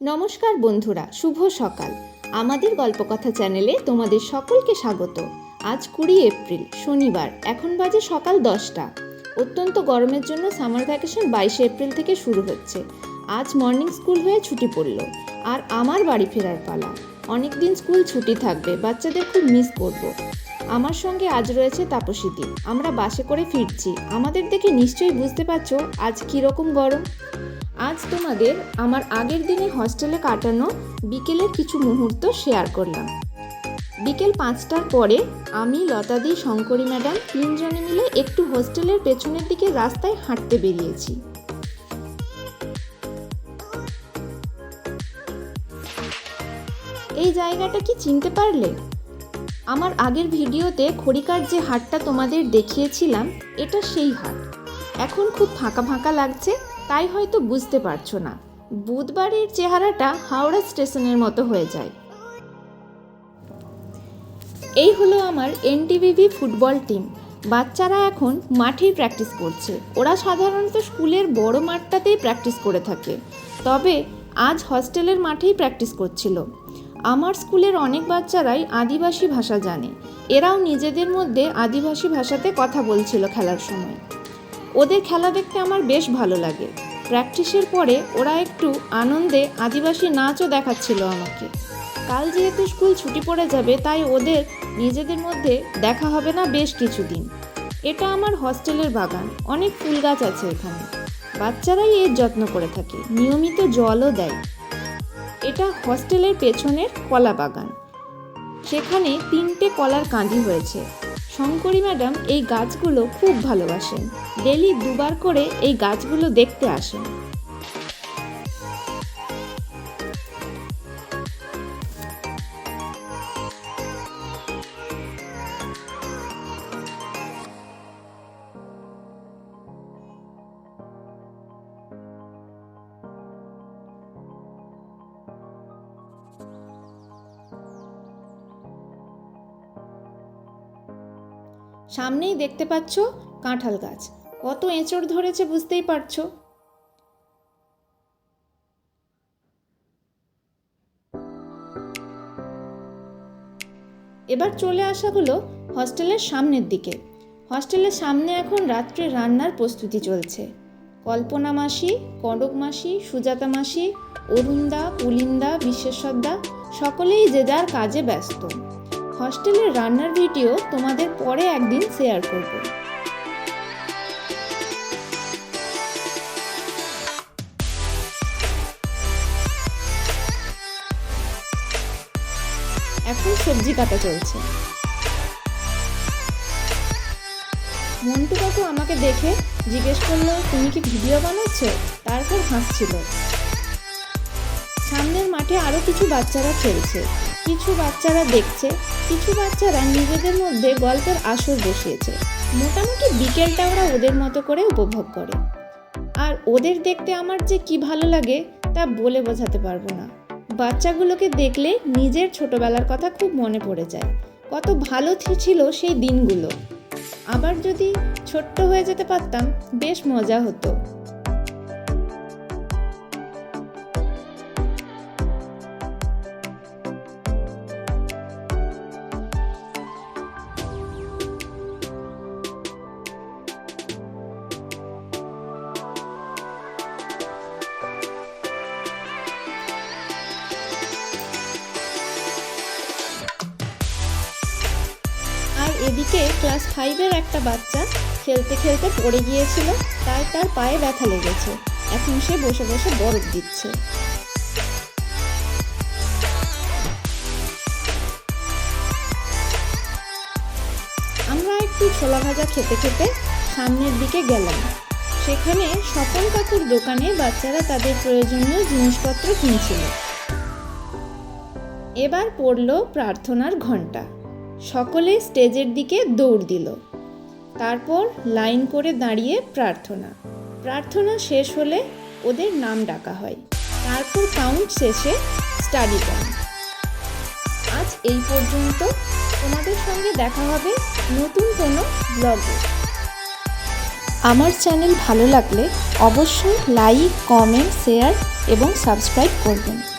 নমস্কার বন্ধুরা, শুভ সকাল। আমাদের গল্পকথা চ্যানেলে তোমাদের সকলকে স্বাগত। আজ কুড়ি এপ্রিল, শনিবার, এখন বাজে সকাল দশটা। অত্যন্ত গরমের জন্য সামার ভ্যাকেশন বাইশে এপ্রিল থেকে শুরু হচ্ছে। আজ মর্নিং স্কুল হয়ে ছুটি পড়ল, আর আমার বাড়ি ফেরার পালা। অনেক দিন স্কুল ছুটি থাকবে, বাচ্চাদের খুব মিস করব। আমার সঙ্গে আজ রয়েছে তাপসীদি আমরা বাসে করে ফিরছি। আমাদের দেখে নিশ্চয়ই বুঝতে পারছ আজ কীরকম গরম। আজ তোমাদের আমার আগের দিনে হস্টেলে কাটানো বিকেলের কিছু মুহূর্ত শেয়ার করলাম। বিকেল পাঁচটার পরে আমি লতাদি শঙ্করী ম্যাডাম তিনজনে মিলে একটু হোস্টেলের পেছনের দিকে রাস্তায় হাঁটতে বেরিয়েছি। এই জায়গাটা কি চিনতে পারলে? আমার আগের ভিডিওতে খড়িকার যে হাটটা তোমাদের দেখিয়েছিলাম, এটা সেই হাট। এখন খুব ফাঁকা ফাঁকা লাগছে। তাই হয়তো বুঝতে পারছ না। বুধবারের চেহারাটা হাওড়া স্টেশনের মতো হয়ে যায়। এই হলো আমার এনটিভিভি ফুটবল টিম। বাচ্চারা এখন মাঠেই প্র্যাকটিস করছে। ওরা সাধারণত স্কুলের বড় মাঠটাতেই প্র্যাকটিস করে থাকে। তবে আজ হস্টেলের মাঠেই প্র্যাকটিস করছিল। আমার স্কুলের অনেক বাচ্চারাই আদিবাসী ভাষা জানে। এরাও নিজেদের মধ্যে আদিবাসী ভাষাতে কথা বলছিল খেলার সময়। ওদের খেলা দেখতে আমার বেশ ভালো লাগে। প্র্যাকটিসের পরে ওরা একটু আনন্দে আদিবাসী নাচও দেখাচ্ছিল আমাকে। কাল যেহেতু স্কুল ছুটি পড়ে যাবে, তাই ওদের নিজেদের মধ্যে দেখা হবে না বেশ কিছুদিন। এটা আমার হস্টেলের বাগান, অনেক ফুল গাছ আছে এখানে। বাচ্চারাই এর যত্ন করে থাকে, নিয়মিত জলও দেয়। এটা হস্টেলের পেছনের কলা বাগান। সেখানে তিনটে কলার কাঁদি হয়েছে। শঙ্করী ম্যাডাম এই গাছগুলো খুব ভালোবাসেন। ডেলি দুবার করে এই গাছগুলো দেখতে আসেন। সামনেই দেখতে পাচ্ছ কাঁঠাল গাছ। কত এঁচড় ধরেছে বুঝতেই পারছ? এবার চলে আসা হলো হস্টেলের সামনের দিকে। হস্টেলের সামনে এখন রাত্রে রান্নার প্রস্তুতি চলছে। কল্পনা মাসি, কনক মাসি, সুজাতা মাসি, অরুণদা পুলিন্দা বিশ্বেশ্বরদা সকলেই যে যার কাজে ব্যস্ত। হস্টেলের রান্নার ভিডিও তোমাদের পরে একদিন শেয়ার করব। এখন সবজি কাটা চলছে। মন্টু কাকু আমাকে দেখে জিজ্ঞেস করল, তুমি কি ভিডিও বানাচ্ছ? তারপর হাসছিল। সামনের মাঠে আরও কিছু বাচ্চারা খেলছে। কিছু বাচ্চারা দেখছে, কিছু বাচ্চারা নিজেদের মধ্যে গল্পের আসর বসিয়েছে। মোটামুটি বিকেলটা ওরা ওদের মতো করে উপভোগ করে। আর ওদের দেখতে আমার যে কি ভালো লাগে, তা বলে বোঝাতে পারব না। বাচ্চাগুলোকে দেখলে নিজের ছোটবেলার কথা খুব মনে পড়ে যায়। কত ভালো ছিল সেই দিনগুলো। আবার যদি ছোট্ট হয়ে যেতে পারতাম, বেশ মজা হতো। এদিকে ক্লাস ফাইভের একটা বাচ্চা খেলতে খেলতে পড়ে গিয়েছিল, তাই তার পায়ে ব্যথা লেগেছে। এখন সে বসে বসে বরফ দিচ্ছে। আমরা একটু ছোলা ভাজা খেতে খেতে সামনের দিকে গেলাম। সেখানে স্বপন কাকুর দোকানে বাচ্চারা তাদের প্রয়োজনীয় জিনিসপত্র কিনছিল। এবার পড়ল প্রার্থনার ঘণ্টা সকলে স্টেজের দিকে দৌড় দিল। তারপর লাইন করে দাঁড়িয়ে প্রার্থনা। প্রার্থনা শেষ হলে ওদের নাম ডাকা হয়। তারপর কাউন্ট শেষে স্টাডি টাইম আজ এই পর্যন্ত। তোমাদের সঙ্গে দেখা হবে নতুন কোনো ব্লগে আমার চ্যানেল ভালো লাগলে অবশ্যই লাইক কমেন্ট শেয়ার এবং সাবস্ক্রাইব করবেন।